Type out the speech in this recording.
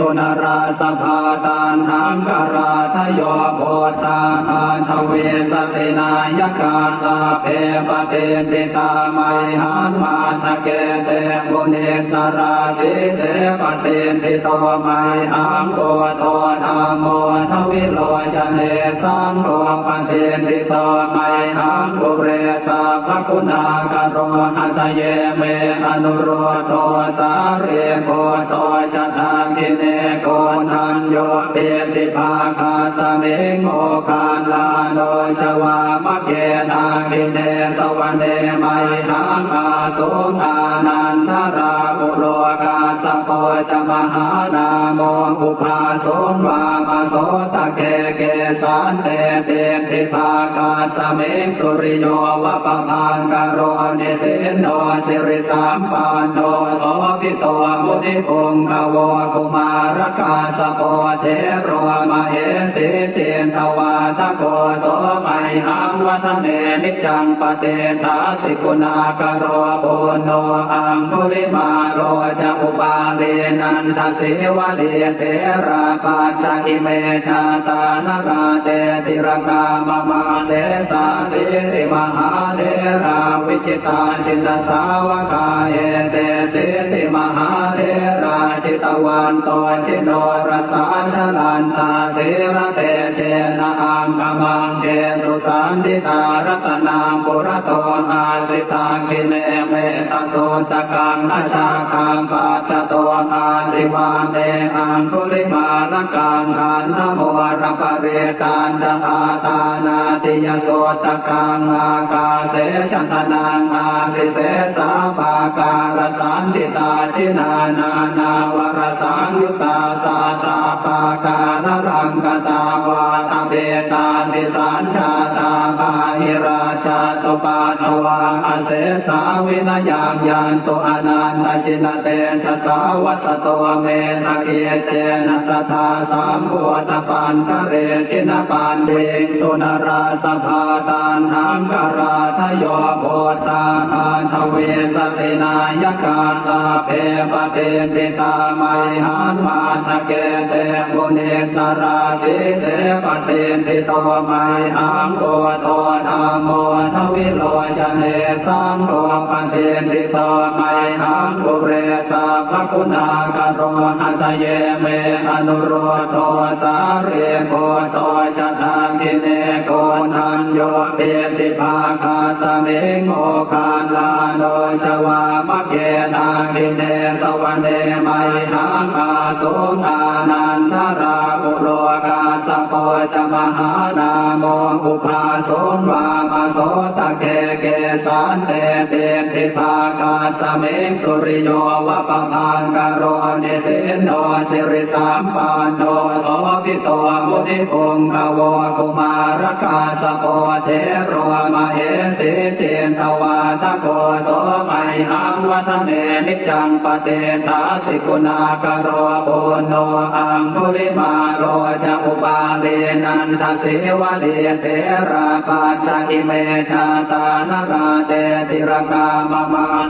สุนราสภาตานหังกราทโยโพตาอาทเวสตินายกาสาเพปเตติตาไมหันมาทะเกเตบุเนสราสิเสปเตติโตไมหังโกโตธรรมโมทวิโรจเนสังโฆปเตติโตไมหังกุเรสาภคุณากโรหัตเยเมอนุโรโทสาเรโก ตาคาสเมงโอคานลาโนจวามะเกทากิเนสวรรเนไมหังอาสุอานันทราบุโรกาสโปจะมหานาโมอุปาสงวามาโสตะเกเกสันเตเตติภาคาสเมงสุริโยวะปะพังกโรนิสินโนสิริสามปานโน โสภิโตมุนิพงกวกุมารกาสโปเทโรมาเหสิเจนตวาตโกโสไมหังวัฒเนนิจังปเตทาสิกุณากโรปุโนอังคุลิมาโรจะอุปาเรนันทสิวะเดเทราปัจจิเมชาตานราเตติรกามมาเสสาสิริมหาเดราวิจิตาชินสาวกาเอเตสิติมหาเดราชิตวันโตชิโนรสาชลันตาสิระเตเจนะอังกมังเจสุสันติตารัตนังปุระโตอาสิตาคิเนเมตโสตกังอาชาคังปัจจโตอาสิวานเตอังคุลิมาลกังขันธโมรปะเรตานจอาตานา ติยโสตกังอากาเสชันตนางอาสิเสสาปาการสันติตาชินานานาวรสังยุตตาสาตาปาการรังกตา เสสาวินายังยันตุอนันตชินเตชะสาวัสโตเมสกเกเจนะสทธาสามโพธปัญชเรชินปันเวงสุนราสภาตานหังกราทโยโพตาอันทเวสตินายกาสาเพปเตติตาไมหันมาทะเกเตบุเนสราสิเสปเตติโตไมหังโกโตธรรมโมทวิโรจเนสงโฆปเตติโตไมหังกุเรสาภคุณากโรหัตเยเมอนุโรโทสาเรโกโตจะทางกิเนโกนันโยเตติภาคาสเมงโอคานลาโนจวามะเกทากิเนสวรรเนไมหังอาสุอานันทราบุโรกาสโปจะมหานาโมอุปาโส งวามาโสตะเกเกสันเตเตติภาคาสเมงสุริโยวะปะพังกโรนิสินโนสิริสามปานโนโสภิโตมุนิพงกวกุมารกาสโปเทโรมาเหสิเจนตวาตะโกโสไมหังวัฒเนนิจังปเตทาสิกุณากโรปุโนอังคุลิมาโรจะอุปาเรนันทสิวะเดเตราปัจจอิเมชาตานราเตติรกามมา